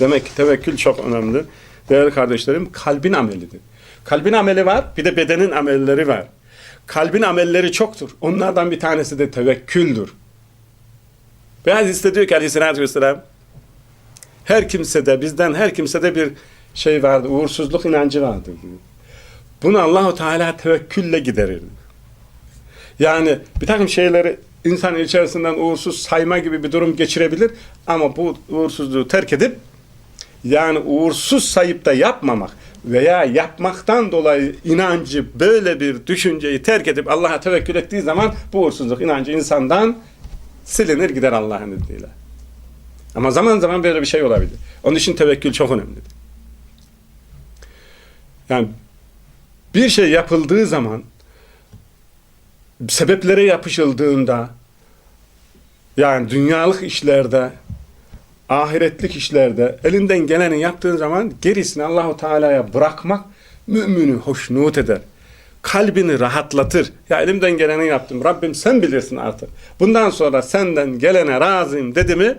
Demek ki tevekkül çok önemli. Değerli kardeşlerim kalbin amelidir. Kalbin ameli var bir de bedenin amelleri var. Kalbin amelleri çoktur. Onlardan bir tanesi de tevekküldür. Ve hadiste diyor ki aleyhissalatü vesselam her kimsede bizden her kimsede bir şey vardı. Uğursuzluk inancı diyor. Bunu Allahu Teala tevekkülle giderir. Yani bir takım şeyleri insan içerisinden uğursuz sayma gibi bir durum geçirebilir ama bu uğursuzluğu terk edip yani uğursuz sayıp da yapmamak veya yapmaktan dolayı inancı böyle bir düşünceyi terk edip Allah'a tevekkül ettiği zaman bu uğursuzluk inancı insandan silinir gider Allah'ın izniyle. Ama zaman zaman böyle bir şey olabilir. Onun için tevekkül çok önemlidir. Yani bir şey yapıldığı zaman sebeplere yapışıldığında yani dünyalık işlerde ahiretlik işlerde elinden geleni yaptığın zaman gerisini Allahu Teala'ya bırakmak mümini hoşnut eder. Kalbini rahatlatır. Ya elimden geleni yaptım. Rabbim sen bilirsin artık. Bundan sonra senden gelene razıyım dedi mi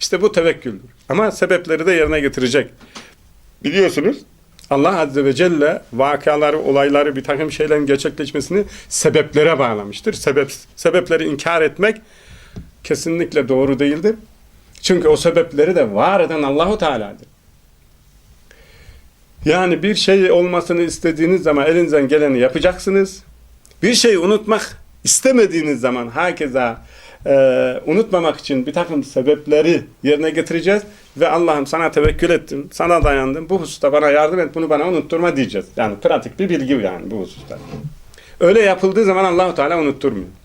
işte bu tevekküldür. Ama sebepleri de yerine getirecek. Biliyorsunuz Allah Azze ve Celle vakaları, olayları, bir takım şeylerin gerçekleşmesini sebeplere bağlamıştır. Sebep, sebepleri inkar etmek kesinlikle doğru değildir. Çünkü o sebepleri de var eden Allahu Teala'dır. Yani bir şey olmasını istediğiniz zaman elinizden geleni yapacaksınız. Bir şeyi unutmak istemediğiniz zaman herkese e, unutmamak için bir takım sebepleri yerine getireceğiz ve Allah'ım sana tevekkül ettim, sana dayandım, bu hususta bana yardım et, bunu bana unutturma diyeceğiz. Yani pratik bir bilgi yani bu hususta. Öyle yapıldığı zaman Allahu Teala unutturmuyor.